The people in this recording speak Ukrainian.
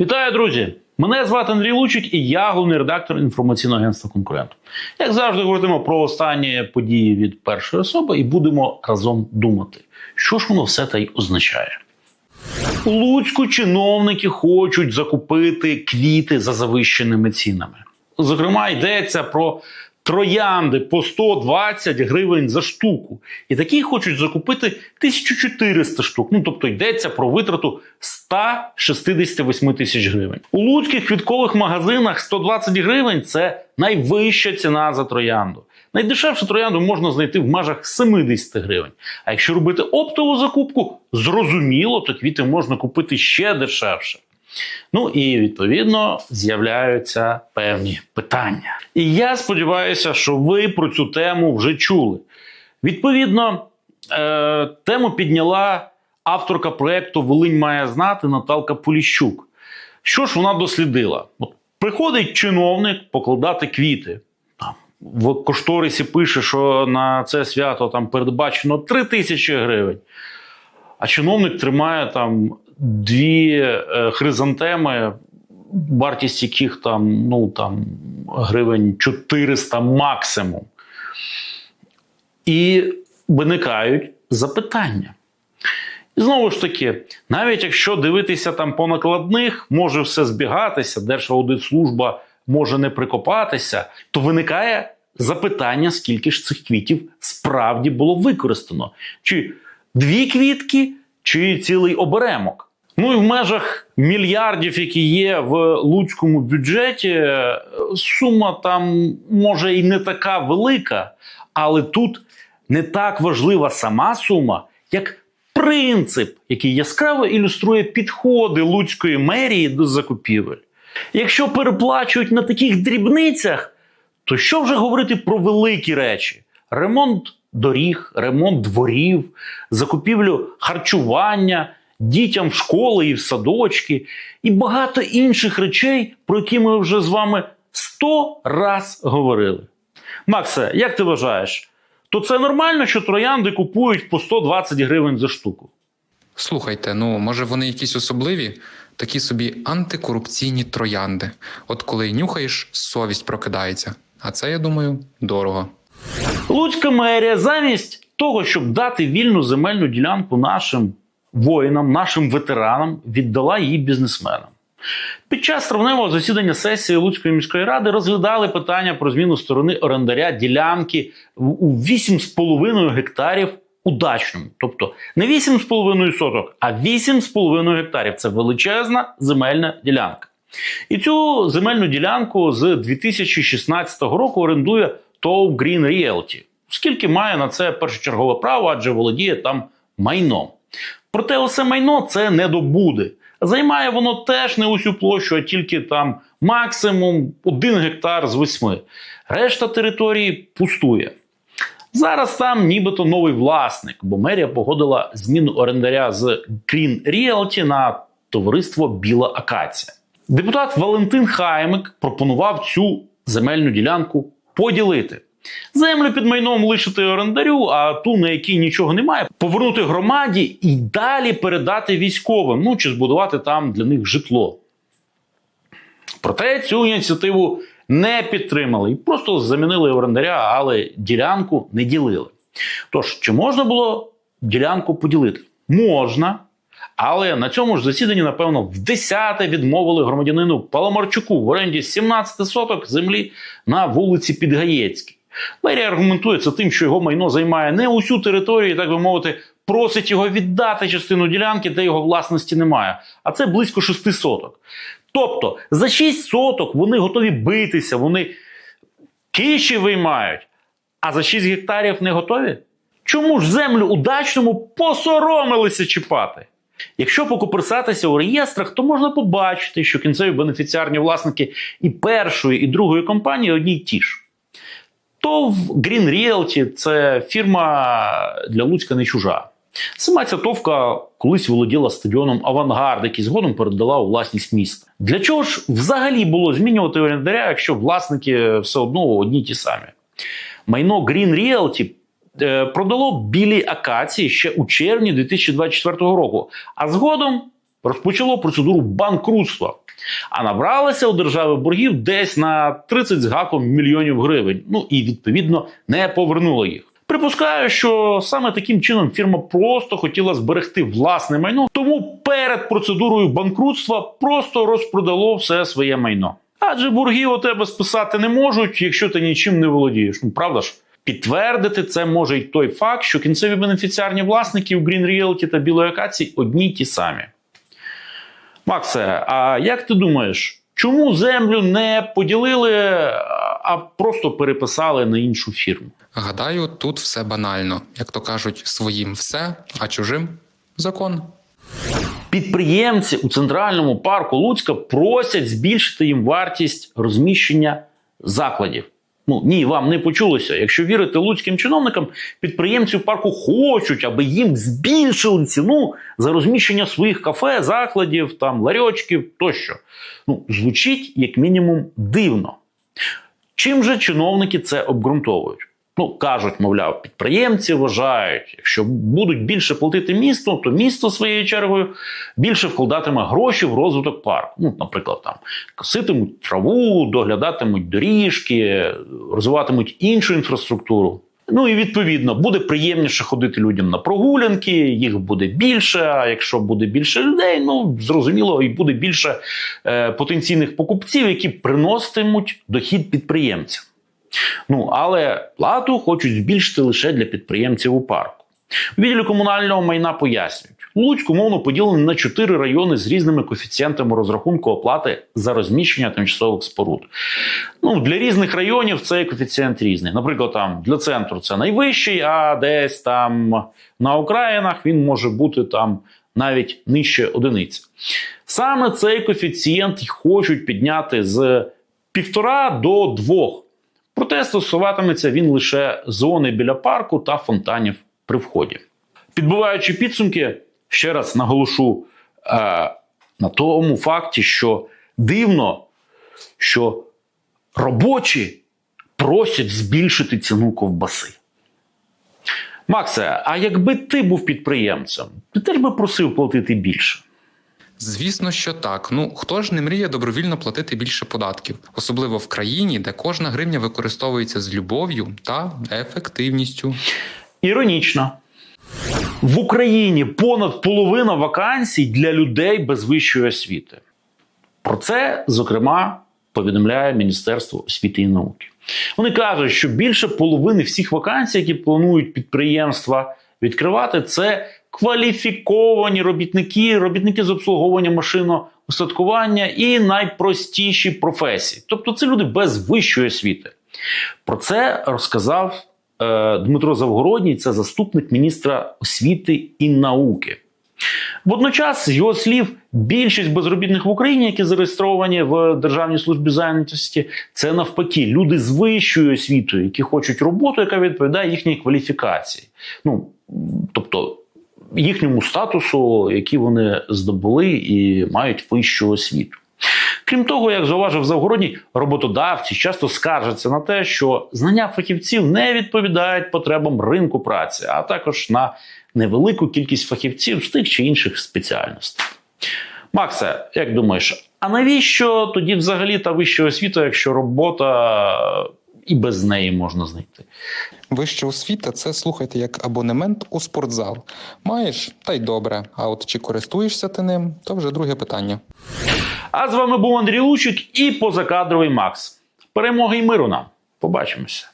Вітаю, друзі! Мене звати Андрій Лучик, і я головний редактор інформаційного агентства конкурент. Як завжди, говоритимо про останні події від першої особи і будемо разом думати, що ж воно все та й означає. У Луцьку чиновники хочуть закупити квіти за завищеними цінами. Зокрема, йдеться про троянди по 120 гривень за штуку. І такі хочуть закупити 1400 штук. Ну тобто йдеться про витрату 168 тисяч гривень. У луцьких квіткових магазинах 120 гривень це найвища ціна за троянду. Найдешевшу троянду можна знайти в межах 70 гривень. А якщо робити оптову закупку, зрозуміло, то квіти можна купити ще дешевше. Ну і відповідно з'являються певні питання. І я сподіваюся, що ви про цю тему вже чули. Відповідно, е, тему підняла авторка проєкту Волинь має знати Наталка Поліщук. Що ж вона дослідила? От приходить чиновник покладати квіти. В кошторисі пише, що на це свято там передбачено 3 тисячі гривень. А чиновник тримає там дві е, хризантеми, вартість яких там, ну, там гривень 400 максимум. І виникають запитання. І знову ж таки, навіть якщо дивитися там по накладних, може все збігатися, Держаудитслужба може не прикопатися, то виникає запитання, скільки ж цих квітів справді було використано. Чи дві квітки, чи цілий оберемок. Ну і в межах мільярдів, які є в луцькому бюджеті, сума там може і не така велика, але тут не так важлива сама сума, як принцип, який яскраво ілюструє підходи луцької мерії до закупівель. Якщо переплачують на таких дрібницях, то що вже говорити про великі речі? Ремонт доріг, ремонт дворів, закупівлю харчування дітям в школи і в садочки, і багато інших речей, про які ми вже з вами сто раз говорили. Максе, як ти вважаєш, то це нормально, що троянди купують по 120 гривень за штуку? Слухайте, ну може вони якісь особливі, такі собі антикорупційні троянди. От коли нюхаєш, совість прокидається. А це, я думаю, дорого. Луцька мерія замість того, щоб дати вільну земельну ділянку нашим воїнам, нашим ветеранам, віддала її бізнесменам. Під час травневого засідання сесії Луцької міської ради розглядали питання про зміну сторони орендаря ділянки у 8,5 гектарів удачному. Тобто не 8,5 соток, а 8,5 гектарів. Це величезна земельна ділянка. І цю земельну ділянку з 2016 року орендує ТОВ Green Realty, оскільки має на це першочергове право, адже володіє там майном. Проте усе майно це не добуде. Займає воно теж не усю площу, а тільки там максимум 1 гектар з 8. Решта території пустує. Зараз там нібито новий власник, бо мерія погодила зміну орендаря з Green Realty на товариство Біла Акація. Депутат Валентин Хаймик пропонував цю земельну ділянку поділити. Землю під майном лишити орендарю, а ту, на якій нічого немає, повернути громаді і далі передати військовим, ну чи збудувати там для них житло. Проте цю ініціативу не підтримали і просто замінили орендаря, але ділянку не ділили. Тож, чи можна було ділянку поділити? Можна. Але на цьому ж засіданні, напевно, в десяте відмовили громадянину Паламарчуку в оренді 17 соток землі на вулиці Підгаєцькій. Мерія аргументує це тим, що його майно займає не усю територію, так би мовити, просить його віддати частину ділянки, де його власності немає. А це близько 6 соток. Тобто за 6 соток вони готові битися, вони киші виймають, а за 6 гектарів не готові? Чому ж землю удачному посоромилися чіпати? Якщо покоперсатися у реєстрах, то можна побачити, що кінцеві бенефіціарні власники і першої, і другої компанії одні й ті ж. ТОВ Green Realty – це фірма для Луцька не чужа. Сама ця товка колись володіла стадіоном Авангард, який згодом передала у власність міста. Для чого ж взагалі було змінювати орендаря, якщо власники все одно одні ті самі? Майно Green Realty продало білі акації ще у червні 2024 року, а згодом розпочало процедуру банкрутства, а набралося у держави боргів десь на 30 з гаком мільйонів гривень. Ну і відповідно не повернуло їх. Припускаю, що саме таким чином фірма просто хотіла зберегти власне майно, тому перед процедурою банкрутства просто розпродало все своє майно. Адже борги у тебе списати не можуть, якщо ти нічим не володієш. Ну правда ж? Підтвердити це може й той факт, що кінцеві бенефіціарні власники у Green Realty та Білої Акації одні й ті самі. Максе, а як ти думаєш, чому землю не поділили, а просто переписали на іншу фірму? Гадаю, тут все банально. Як то кажуть, своїм все, а чужим закон. Підприємці у центральному парку Луцька просять збільшити їм вартість розміщення закладів. Ну ні, вам не почулося. Якщо вірити луцьким чиновникам, підприємці парку хочуть, аби їм збільшили ціну за розміщення своїх кафе, закладів, там ларьочків тощо. Ну, звучить як мінімум дивно. Чим же чиновники це обґрунтовують? Ну, кажуть, мовляв, підприємці вважають, якщо будуть більше платити місту, то місто своєю чергою більше вкладатиме гроші в розвиток парку. Ну, наприклад, там коситимуть траву, доглядатимуть доріжки, розвиватимуть іншу інфраструктуру. Ну і відповідно буде приємніше ходити людям на прогулянки, їх буде більше. А якщо буде більше людей, ну зрозуміло, і буде більше е, потенційних покупців, які приноситимуть дохід підприємцям. Ну але плату хочуть збільшити лише для підприємців у парку. У відділі комунального майна пояснюють, Луцьк умовно поділений на чотири райони з різними коефіцієнтами розрахунку оплати за розміщення тимчасових споруд. Ну для різних районів цей коефіцієнт різний. Наприклад, там для центру це найвищий, а десь там на окраїнах він може бути там навіть нижче одиниці. Саме цей коефіцієнт хочуть підняти з півтора до двох. Проте стосуватиметься він лише зони біля парку та фонтанів при вході. Підбиваючи підсумки, ще раз наголошу е, на тому факті, що дивно, що робочі просять збільшити ціну ковбаси. Максе, а якби ти був підприємцем, ти теж би просив платити більше. Звісно, що так. Ну хто ж не мріє добровільно платити більше податків, особливо в країні, де кожна гривня використовується з любов'ю та ефективністю. Іронічно. В Україні понад половина вакансій для людей без вищої освіти. Про це, зокрема, повідомляє Міністерство освіти і науки. Вони кажуть, що більше половини всіх вакансій, які планують підприємства відкривати, це кваліфіковані робітники, робітники з обслуговування машинного устаткування і найпростіші професії. Тобто це люди без вищої освіти. Про це розказав е, Дмитро Завгородній, це заступник міністра освіти і науки. Водночас, з його слів, більшість безробітних в Україні, які зареєстровані в Державній службі зайнятості, це навпаки люди з вищою освітою, які хочуть роботу, яка відповідає їхній кваліфікації. Ну тобто їхньому статусу, який вони здобули і мають вищу освіту. Крім того, як зауважив Завгородній, роботодавці часто скаржаться на те, що знання фахівців не відповідають потребам ринку праці, а також на невелику кількість фахівців з тих чи інших спеціальностей. Максе, як думаєш, а навіщо тоді взагалі та вища освіта, якщо робота і без неї можна знайти? Вища освіта це слухайте як абонемент у спортзал. Маєш та й добре. А от чи користуєшся ти ним, то вже друге питання. А з вами був Андрій Лучик і позакадровий Макс. Перемоги й миру нам. Побачимося.